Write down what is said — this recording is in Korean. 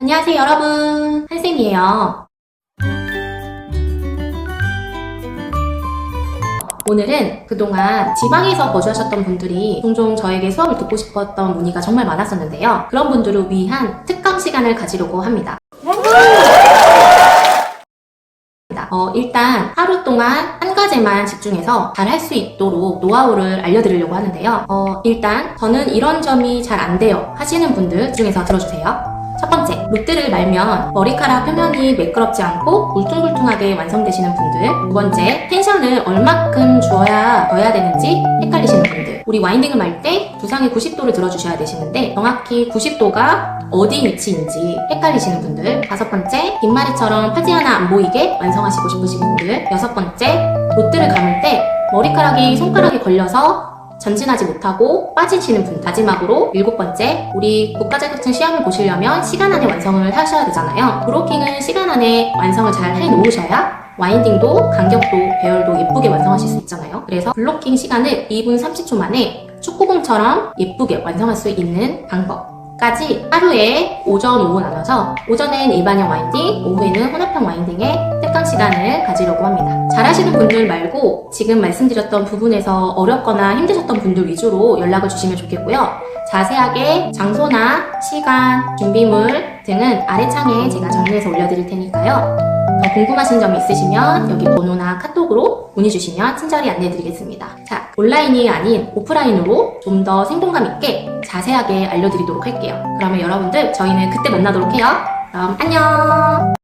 안녕하세요 여러분 한쌤이에요 오늘은 그동안 지방에서 거주하셨던 분들이 종종 저에게 수업을 듣고 싶었던 문의가 정말 많았었는데요 그런 분들을 위한 특강 시간을 가지려고 합니다 어, 일단 하루 동안 한 가지만 집중해서 잘 할 수 있도록 노하우를 알려드리려고 하는데요. 어, 일단 저는 이런 점이 잘 안 돼요 하시는 분들 중에서 들어주세요. 첫 번째, 롯데를 말면 머리카락 표면이 매끄럽지 않고 울퉁불퉁하게 완성되시는 분들. 두 번째, 텐션을 얼마큼 주어야 넣어야 되는지 헷갈리시는 분들. 우리 와인딩을 말 때 두상의 90도를 들어주셔야 되시는데 정확히 90도가 어디 위치인지 헷갈리시는 분들. 다섯 번째, 빈마리처럼 파지 하나 안 보이게 완성하시고 싶으신 분들. 여섯 번째, 롯데를 감을 때 머리카락이 손가락에 걸려서 전진하지 못하고 빠지시는 분. 마지막으로 일곱 번째, 우리 국가자격증 시험을 보시려면 시간 안에 완성을 하셔야 되잖아요. 브로킹은 시간 안에 완성을 잘 해놓으셔야 와인딩도 간격도 배열도 예쁘게 완성하실 수 있잖아요. 그래서 블로킹 시간을 2분 30초 만에 축구공처럼 예쁘게 완성할 수 있는 방법 까지 하루에 오전, 오후 나눠서 오전엔 일반형 와인딩, 오후에는 혼합형 와인딩의 특강 시간을 가지려고 합니다. 잘하시는 분들 말고 지금 말씀드렸던 부분에서 어렵거나 힘드셨던 분들 위주로 연락을 주시면 좋겠고요. 자세하게 장소나 시간, 준비물 등은 아래 창에 제가 정리해서 올려드릴 테니까요. 더 궁금하신 점이 있으시면 여기 번호나 카톡으로 문의 주시면 친절히 안내해드리겠습니다. 자, 온라인이 아닌 오프라인으로 좀 더 생동감 있게 자세하게 알려드리도록 할게요. 그러면 여러분들 저희는 그때 만나도록 해요. 그럼 안녕!